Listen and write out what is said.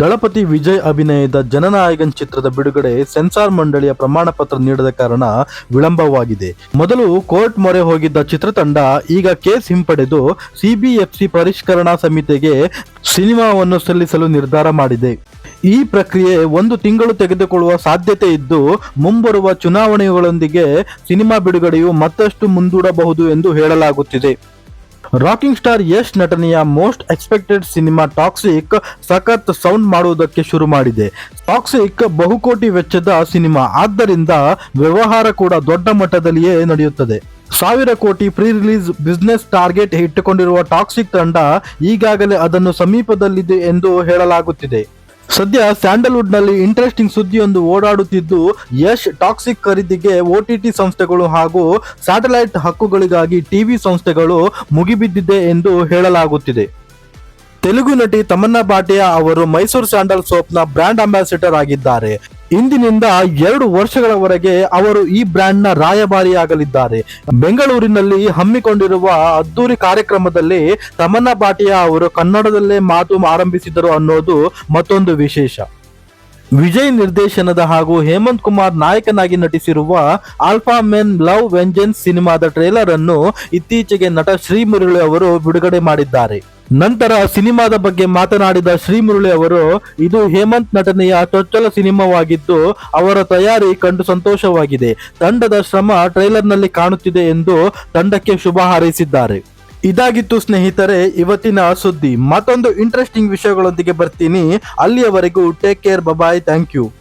ದಳಪತಿ ವಿಜಯ್ ಅಭಿನಯದ ಜನನಾಯಕನ್ ಚಿತ್ರದ ಬಿಡುಗಡೆ ಸೆನ್ಸಾರ್ ಮಂಡಳಿಯ ಪ್ರಮಾಣ ಪತ್ರ ನೀಡದ ಕಾರಣ ವಿಳಂಬವಾಗಿದೆ. ಮೊದಲು ಕೋರ್ಟ್ ಮೊರೆ ಹೋಗಿದ್ದ ಚಿತ್ರತಂಡ ಈಗ ಕೇಸ್ ಹಿಂಪಡೆದು ಸಿಬಿಎಫ್ಸಿ ಪರಿಷ್ಕರಣಾ ಸಮಿತಿಗೆ ಸಿನಿಮಾವನ್ನು ಸಲ್ಲಿಸಲು ನಿರ್ಧಾರ ಮಾಡಿದೆ. ಈ ಪ್ರಕ್ರಿಯೆ ಒಂದು ತಿಂಗಳು ತೆಗೆದುಕೊಳ್ಳುವ ಸಾಧ್ಯತೆ ಇದ್ದು, ಮುಂಬರುವ ಚುನಾವಣೆಗಳೊಂದಿಗೆ ಸಿನಿಮಾ ಬಿಡುಗಡೆಯು ಮತ್ತಷ್ಟು ಮುಂದೂಡಬಹುದು ಎಂದು ಹೇಳಲಾಗುತ್ತಿದೆ. ರಾಕಿಂಗ್ ಸ್ಟಾರ್ ಯಶ್ ನಟನೆಯ ಮೋಸ್ಟ್ ಎಕ್ಸ್ಪೆಕ್ಟೆಡ್ ಸಿನಿಮಾ ಟಾಕ್ಸಿಕ್ ಸಖತ್ ಸೌಂಡ್ ಮಾಡುವುದಕ್ಕೆ ಶುರು ಮಾಡಿದೆ. ಟಾಕ್ಸಿಕ್ ಬಹುಕೋಟಿ ವೆಚ್ಚದ ಸಿನಿಮಾ. ಆದ್ದರಿಂದ ವ್ಯವಹಾರ ಕೂಡ ದೊಡ್ಡ ಮಟ್ಟದಲ್ಲಿಯೇ ನಡೆಯುತ್ತದೆ. ಸಾವಿರ ಕೋಟಿ ಪ್ರೀ ರಿಲೀಸ್ ಬಿಸ್ನೆಸ್ ಟಾರ್ಗೆಟ್ ಇಟ್ಟುಕೊಂಡಿರುವ ಟಾಕ್ಸಿಕ್ ತಂಡ ಈಗಾಗಲೇ ಅದನ್ನು ಸಮೀಪದಲ್ಲಿದೆ ಎಂದು ಹೇಳಲಾಗುತ್ತಿದೆ. ಸದ್ಯ ಸ್ಯಾಂಡಲ್ವುಡ್ನಲ್ಲಿ ಇಂಟ್ರೆಸ್ಟಿಂಗ್ ಸುದ್ದಿಯೊಂದು ಓಡಾಡುತ್ತಿದ್ದು, ಯಶ್ ಟಾಕ್ಸಿಕ್ ಖರೀದಿಗೆ ಓಟಿಟಿ ಸಂಸ್ಥೆಗಳು ಹಾಗೂ ಸ್ಯಾಟಲೈಟ್ ಹಕ್ಕುಗಳಿಗಾಗಿ ಟಿವಿ ಸಂಸ್ಥೆಗಳು ಮುಗಿಬಿದ್ದಿದೆ ಎಂದು ಹೇಳಲಾಗುತ್ತಿದೆ. ತೆಲುಗು ನಟಿ ತಮನ್ನಾ ಭಾಟಿಯಾ ಅವರು ಮೈಸೂರು ಸ್ಯಾಂಡಲ್ ಸೋಪ್ನ ಬ್ರ್ಯಾಂಡ್ ಅಂಬಾಸಿಡರ್ ಆಗಿದ್ದಾರೆ. ಇಂದಿನಿಂದ ಎರಡು ವರ್ಷಗಳವರೆಗೆ ಅವರು ಈ ಬ್ರ್ಯಾಂಡ್ನ ರಾಯಭಾರಿಯಾಗಲಿದ್ದಾರೆ. ಬೆಂಗಳೂರಿನಲ್ಲಿ ಹಮ್ಮಿಕೊಂಡಿರುವ ಅದ್ದೂರಿ ಕಾರ್ಯಕ್ರಮದಲ್ಲಿ ತಮನ್ನಾ ಭಾಟಿಯಾ ಅವರು ಕನ್ನಡದಲ್ಲೇ ಮಾತು ಆರಂಭಿಸಿದರು ಅನ್ನೋದು ಮತ್ತೊಂದು ವಿಶೇಷ. ವಿಜಯ್ ನಿರ್ದೇಶನದ ಹಾಗೂ ಹೇಮಂತ್ ಕುಮಾರ್ ನಾಯಕನಾಗಿ ನಟಿಸಿರುವ ಆಲ್ಫಾ ಮೆನ್ ಲವ್ ವೆಂಜೆನ್ಸ್ ಸಿನಿಮಾದ ಟ್ರೇಲರ್ ಅನ್ನು ಇತ್ತೀಚೆಗೆ ನಟ ಶ್ರೀಮುರಳಿ ಅವರು ಬಿಡುಗಡೆ ಮಾಡಿದ್ದಾರೆ. ನಂತರ ಸಿನಿಮಾದ ಬಗ್ಗೆ ಮಾತನಾಡಿದ ಶ್ರೀಮುರುಳಿ ಅವರು, ಇದು ಹೇಮಂತ್ ನಟನೆಯ ಚೊಚ್ಚಲ ಸಿನಿಮಾವಾಗಿದ್ದು, ಅವರ ತಯಾರಿ ಕಂಡು ಸಂತೋಷವಾಗಿದೆ. ತಂಡದ ಶ್ರಮ ಟ್ರೈಲರ್ನಲ್ಲಿ ಕಾಣುತ್ತಿದೆ ಎಂದು ತಂಡಕ್ಕೆ ಶುಭ ಹಾರೈಸಿದ್ದಾರೆ. ಇದಾಗಿತ್ತು ಸ್ನೇಹಿತರೆ, ಇವತ್ತಿನ ಸುದ್ದಿ. ಮತ್ತೊಂದು ಇಂಟ್ರೆಸ್ಟಿಂಗ್ ವಿಷಯಗಳೊಂದಿಗೆ ಬರ್ತೀನಿ. ಅಲ್ಲಿಯವರೆಗೂ take care bye bye thank you